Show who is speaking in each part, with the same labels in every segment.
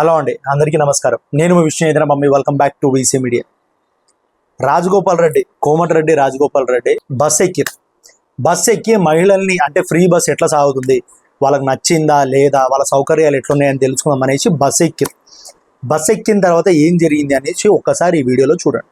Speaker 1: Hello అండి అందరికీ నమస్కారం. నేను మీ విష్ణు ఏదైనా mummy welcome back to VC media Rajagopal Reddy Komatireddy Rajagopal Reddy bus ఎక్కి. బస్ ఎక్కి మహిళల్ని అంటే ఫ్రీ బస్ ఎట్లా సాగుతుంది? వాళ్ళకి నచ్చిందా లేదా? వాళ్ళ సౌకర్యాలు ఎట్లున్నాయని తెలుసుకుందాం అనేసి బస్ ఎక్కి. బస్ ఎక్కిన తర్వాత ఏం జరిగింది అనేసి ఒక్కసారి ఈ వీడియోలో చూడండి.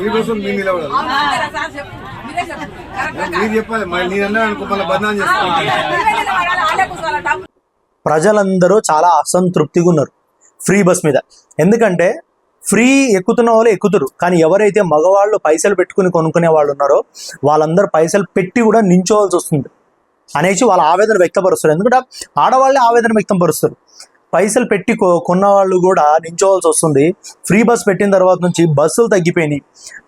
Speaker 2: మీరు నిలబడాలి. మీరు
Speaker 3: చెప్పాలి నేనన్నా అనుకో మళ్ళీ బదనాం చేస్తాను.
Speaker 1: ప్రజలందరూ చాలా అసంతృప్తిగా ఉన్నారు ఫ్రీ బస్ మీద. ఎందుకంటే ఫ్రీ ఎక్కుతున్న వాళ్ళు ఎక్కుతురు. కానీ ఎవరైతే మగవాళ్ళు పైసలు పెట్టుకుని కొనుక్కునే వాళ్ళు ఉన్నారో వాళ్ళందరూ పైసలు పెట్టి కూడా నించోవాల్సి వస్తుంది. అనేసి వాళ్ళ ఆవేదన వ్యక్తపరుస్తారు. ఎందుకంటే ఆడవాళ్ళే ఆవేదన వ్యక్తపరుస్తారు. పైసలు పెట్టి కొన్న వాళ్ళు కూడా నించోవాల్సి వస్తుంది. ఫ్రీ బస్ పెట్టిన తర్వాత నుంచి బస్సులు తగ్గిపోయినాయి.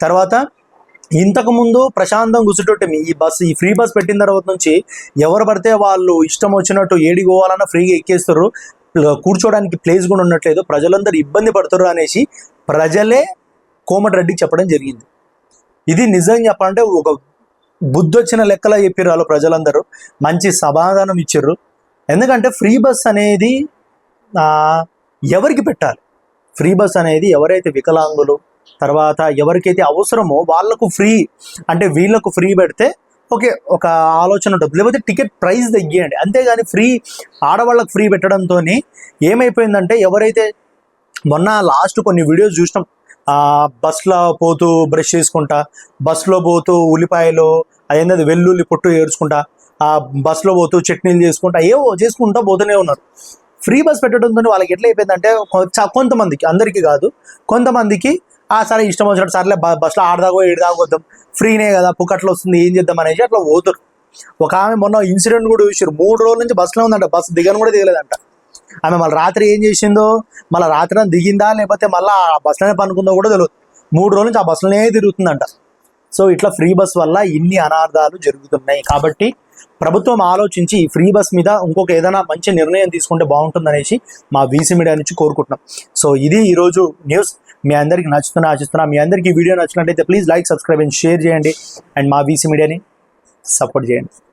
Speaker 1: తర్వాత ఇంతకుముందు ప్రశాంతం కూర్చుంటే ఈ బస్ ఈ ఫ్రీ బస్ పెట్టిన తర్వాత నుంచి ఎవరు పడితే వాళ్ళు ఇష్టం వచ్చినట్టు ఏడికి పోవాలన్నా ఫ్రీగా ఎక్కేస్తారు. కూర్చోడానికి ప్లేస్ కూడా ఉండట్లేదు. ప్రజలందరూ ఇబ్బంది పడుతారు అనేసి ప్రజలే కోమటిరెడ్డికి చెప్పడం జరిగింది. ఇది నిజం చెప్పాలంటే ఒక బుద్ధొచ్చిన లెక్కలా చెప్పారు వాళ్ళు ప్రజలందరూ. మంచి సమాధానం ఇచ్చారు ఎందుకంటే ఫ్రీ బస్ అనేది ఎవరికి పెట్టాలి? ఫ్రీ బస్ అనేది ఎవరైతే వికలాంగులు తర్వాత ఎవరికైతే అవసరమో వాళ్ళకు ఫ్రీ అంటే వీళ్ళకు ఫ్రీ పెడితే ఓకే ఒక ఆలోచన ఉంటుంది. లేకపోతే టికెట్ ప్రైస్ తగ్గియండి. అంతేగాని ఫ్రీ ఆడవాళ్ళకు ఫ్రీ పెట్టడంతో ఏమైపోయిందంటే ఎవరైతే మొన్న లాస్ట్ కొన్ని వీడియోస్ చూసినాం బస్లో పోతూ బ్రష్ చేసుకుంటా బస్లో పోతూ ఉల్లిపాయలు అదేంటది వెల్లుల్లి పొట్టు ఏడ్చుకుంటా ఆ బస్లో పోతూ చట్నీలు చేసుకుంటా ఏవో చేసుకుంటా పోతూనే ఉన్నారు. ఫ్రీ బస్ పెట్టడంతో వాళ్ళకి ఎట్లా అయిపోయిందంటే కొంతమందికి అందరికీ కాదు కొంతమందికి ఆ సరే ఇష్టం వచ్చినట్టు సర్లే బ- బస్సులో ఆడదాగో ఏడదాగో వద్దాం ఫ్రీనే కదా పుకట్లో వస్తుంది ఏం చేద్దాం అనేసి అట్లా పోతారు ఒక ఆమె మొన్న ఇన్సిడెంట్ కూడా చూసారు మూడు రోజుల నుంచి బస్సులో ఉందంట బస్సు దిగను కూడా దిగలేదంట. ఆమె మళ్ళీ రాత్రి ఏం చేసిందో? మళ్ళీ రాత్రి దిగిందా? లేకపోతే మళ్ళీ ఆ బస్సులోనే పనుకుందో కూడా తెలియదు మూడు రోజుల నుంచి ఆ బస్సులోనే తిరుగుతుందంట. సో ఇట్లా ఫ్రీ బస్ వల్ల ఇన్ని అనార్థాలు జరుగుతున్నాయి కాబట్టి ప్రభుత్వం ఆలోచించి ఈ ఫ్రీ బస్ మీద ఇంకొక ఏదైనా మంచి నిర్ణయం తీసుకుంటే బాగుంటుందనేసి మా వీసీ మీడియా నుంచి కోరుకుంటున్నాం. సో ఇది ఈరోజు న్యూస్ మీ అందరికి నచ్చుతున్నా ఆశిస్తున్నా మీ అందరికి ఈ వీడియో నచ్చినట్లయితే please like subscribe and share చేయండి. అండ్ మా వీసీ మీడియాని సపోర్ట్ చేయండి.